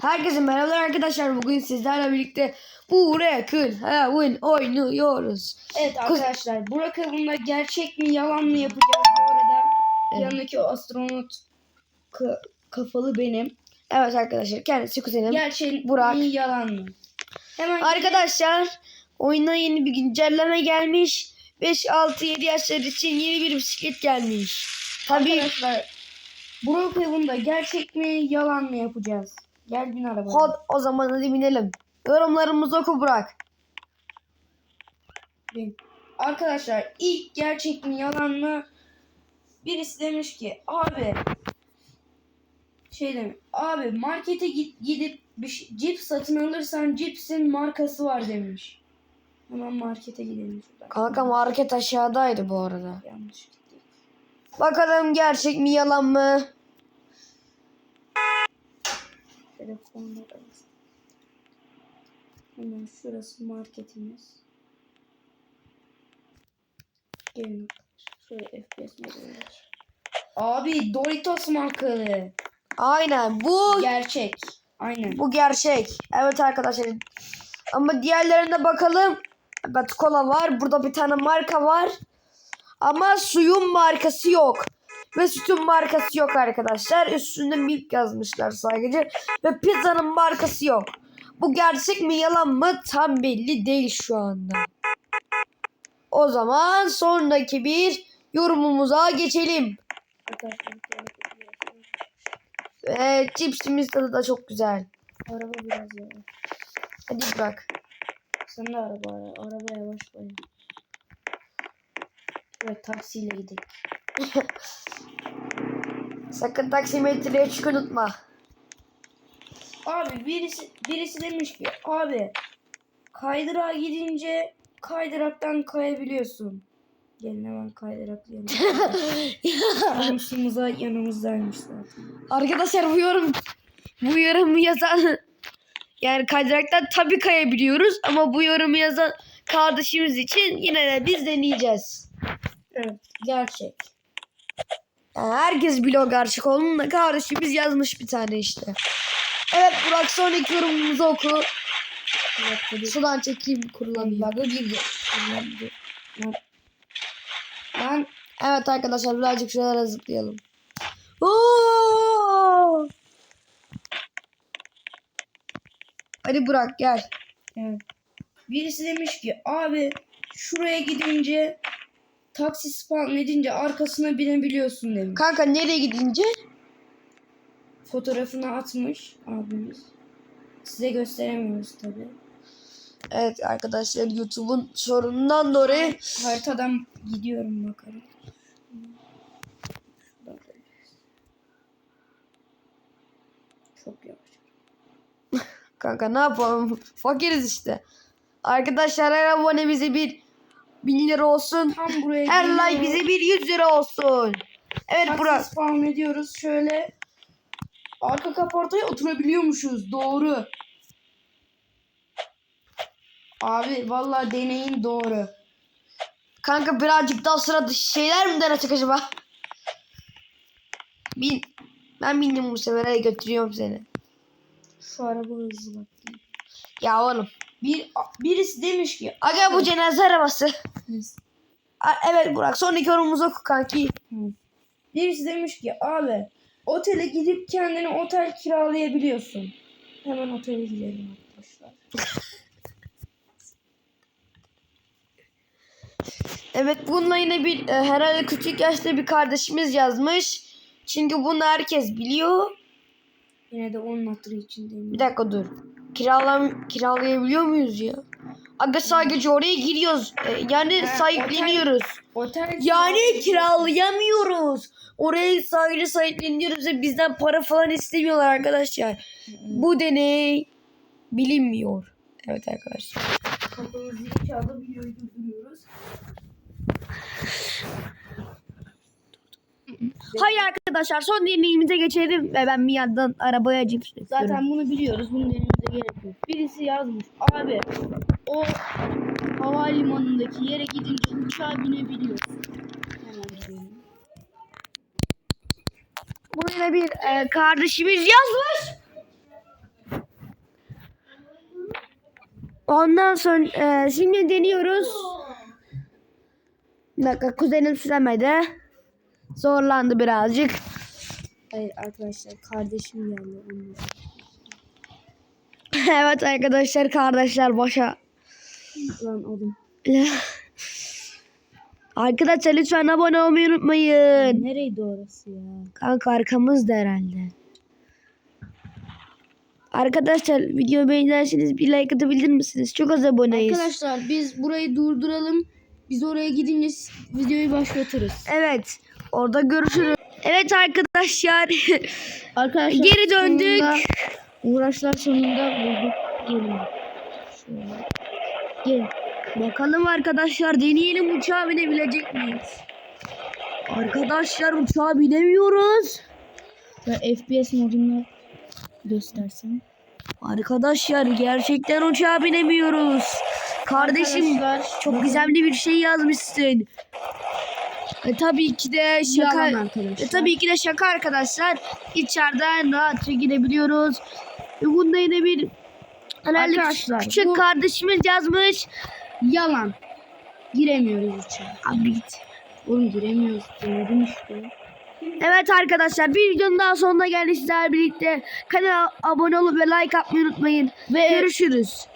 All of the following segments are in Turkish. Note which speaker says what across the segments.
Speaker 1: Herkese merhabalar arkadaşlar. Bugün sizlerle birlikte Burak'ın Halloween oynuyoruz.
Speaker 2: Evet arkadaşlar Burak Avun'da gerçek mi yalan mı yapacağız bu arada.
Speaker 1: Evet.
Speaker 2: Yanındaki o astronot ka- kafalı benim.
Speaker 1: Evet arkadaşlar kendisi kuzenim.
Speaker 2: Gerçek
Speaker 1: Burak.
Speaker 2: mi yalan mı? Hemen
Speaker 1: Arkadaşlar oyuna yeni bir güncelleme gelmiş. 5, 6, 7 yaşlar için yeni bir bisiklet gelmiş. Tabii
Speaker 2: arkadaşlar Burak Avun'da gerçek mi yalan mı yapacağız? Gel bin arabaya.
Speaker 1: hadi o zaman hadi binelim. Yorumlarımızı oku Burak.
Speaker 2: Bin. Arkadaşlar ilk gerçek mi yalan mı? Birisi demiş ki abi şey demiş abi markete git, gidip bir şey- cips satın alırsan cipsin markası var demiş. Hemen markete gidelim şuradan.
Speaker 1: Kanka market aşağıdaydı bu arada.
Speaker 2: Yanlış gittik.
Speaker 1: Bakalım gerçek mi yalan mı?
Speaker 2: Telefonda da- Hemen şurası marketimiz. Gelin arkadaşlar. Şöyle FPS var. Abi Doritos markalı.
Speaker 1: Aynen bu
Speaker 2: Gerçek. Aynen.
Speaker 1: Bu gerçek. Evet arkadaşlar. Ama diğerlerine bakalım. Evet kola var. Burada bir tane marka var. Ama suyun markası yok. Ve sütün markası yok arkadaşlar. Üstünde milk yazmışlar sadece. Ve pizzanın markası yok. Bu gerçek mi yalan mı tam belli değil şu anda. O zaman sonraki bir yorumumuza geçelim. Ve cipsimiz tadı da çok güzel.
Speaker 2: Araba biraz yavaş.
Speaker 1: Hadi bırak.
Speaker 2: Sen de araba ara. Araba yavaş koyun. Evet taksiyle gidelim.
Speaker 1: Sakın taksimetreye çık unutma.
Speaker 2: Abi birisi birisi demiş ki abi kaydırağa gidince kaydıraktan kayabiliyorsun. Gelin hemen kaydırak. Komşumuza yanımızdaymış zaten.
Speaker 1: Arkadaşlar bu yorum bu yorumu yazan yani kaydıraktan tabii kayabiliyoruz ama bu yorumu yazan kardeşimiz için yine de biz deneyeceğiz.
Speaker 2: Evet gerçek.
Speaker 1: Yani herkes blog gerçek onun da kardeşimiz yazmış bir tane işte. Evet Burak sonraki yorumumuzu oku.
Speaker 2: Evet.
Speaker 1: Sudan çekeyim kurulan bug'ı girdi.
Speaker 2: Ben
Speaker 1: Evet arkadaşlar birazcık şuralara zıplayalım. Oo! Hadi Burak gel.
Speaker 2: evet. Birisi demiş ki abi şuraya gidince taksi spawn edince arkasına binebiliyorsun demiş.
Speaker 1: Kanka nereye gidince?
Speaker 2: Fotoğrafını atmış abimiz. Size gösteremiyoruz tabi.
Speaker 1: Evet arkadaşlar YouTube'un sorunundan dolayı
Speaker 2: Haritadan gidiyorum bakalım. Çok yavaş.
Speaker 1: kanka ne yapalım fakiriz işte. Arkadaşlar her abone bize bir 1000 lira olsun.
Speaker 2: Tam buraya
Speaker 1: Her
Speaker 2: geliyor.
Speaker 1: like bize bir 100 lira olsun. Evet
Speaker 2: Taksi
Speaker 1: Burak.
Speaker 2: spawn ediyoruz. Şöyle arka kaportaya oturabiliyormuşuz. Doğru. Abi vallahi deneyin doğru.
Speaker 1: Kanka birazcık daha sıra dışı şeyler mi denesek acaba? Bin. Ben bindim bu sefer hadi götürüyorum seni.
Speaker 2: Şu araba hızlı bak.
Speaker 1: Ya oğlum.
Speaker 2: Bir birisi demiş ki
Speaker 1: Aga bu cenaze arabası. Evet Burak sonraki yorumumuzu oku kanki.
Speaker 2: Birisi demiş ki abi otele gidip kendine otel kiralayabiliyorsun. Hemen otele gidelim arkadaşlar.
Speaker 1: Evet bununla yine bir e, herhalde küçük yaşta bir kardeşimiz yazmış. Çünkü bunu herkes biliyor.
Speaker 2: Yine de onun hatırı için değil mi?
Speaker 1: Bir dakika dur. Kiralam kiralayabiliyor muyuz ya? Aga sadece oraya giriyoruz. E, yani
Speaker 2: Ha,
Speaker 1: sahipleniyoruz.
Speaker 2: Otel
Speaker 1: Yani kiralayamıyoruz. Orayı sadece sahipleniyoruz ve bizden para falan istemiyorlar arkadaşlar. Bu deney bilinmiyor. Evet arkadaşlar.
Speaker 2: Kapımızı çaldı videoyu durduruyoruz.
Speaker 1: Hayır arkadaşlar son deneyimize geçelim ve ben bir yandan arabaya cips.
Speaker 2: Zaten bunu biliyoruz. Bunun elimize gerek yok. Birisi yazmış. Abi o havalimanındaki yere gidince uçağa binebiliyorsun.
Speaker 1: Bunu yine bir e, kardeşimiz yazmış. Ondan sonra e, şimdi deniyoruz. Bir dakika kuzenim süremedi. Zorlandı birazcık.
Speaker 2: Hayır arkadaşlar kardeşim geldi.
Speaker 1: Evet arkadaşlar kardeşler başa.
Speaker 2: Lan oğlum.
Speaker 1: Arkadaşlar lütfen abone olmayı unutmayın.
Speaker 2: Nereydi orası ya?
Speaker 1: Kanka arkamızda herhalde. Arkadaşlar videoyu beğenirseniz bir like atabilir misiniz? Çok az aboneyiz.
Speaker 2: Arkadaşlar biz burayı durduralım. Biz oraya gidince videoyu başlatırız.
Speaker 1: Evet. Orada görüşürüz. Evet arkadaşlar.
Speaker 2: Arkadaşlar
Speaker 1: Geri döndük.
Speaker 2: sonunda- uğraşlar sonunda bulduk. Gelin. Şöyle. Gel.
Speaker 1: Bakalım arkadaşlar deneyelim uçağa binebilecek miyiz? Arkadaşlar uçağa binemiyoruz.
Speaker 2: Ve FPS modunu göstersem.
Speaker 1: Arkadaşlar gerçekten uçağa binemiyoruz. Kardeşim
Speaker 2: Arkadaşlar,
Speaker 1: çok
Speaker 2: bakın.
Speaker 1: gizemli bir şey yazmışsın. E, tabii ki de şaka. E, tabii ki de şaka arkadaşlar. İçeriden rahatça girebiliyoruz. Ve bunda yine bir herhalde
Speaker 2: Arkadaşlar,
Speaker 1: küçük
Speaker 2: bu-
Speaker 1: kardeşimiz yazmış.
Speaker 2: Yalan. Giremiyoruz uçağa.
Speaker 1: Abi git.
Speaker 2: Oğlum giremiyoruz. Denedim işte.
Speaker 1: Evet arkadaşlar bir videonun daha sonuna geldik sizlerle birlikte. Kanala abone olup ve like atmayı unutmayın. Ve görüşürüz.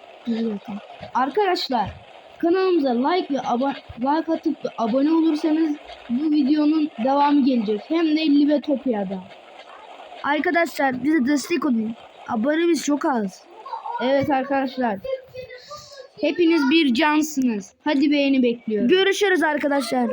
Speaker 2: Arkadaşlar kanalımıza like ve abo- like atıp ve abone olursanız bu videonun devamı gelecek. Hem de 50 ve Topya'da.
Speaker 1: Arkadaşlar bize destek olun. Abonemiz çok az.
Speaker 2: Evet arkadaşlar. Hepiniz bir cansınız. Hadi beğeni bekliyorum.
Speaker 1: Görüşürüz arkadaşlar.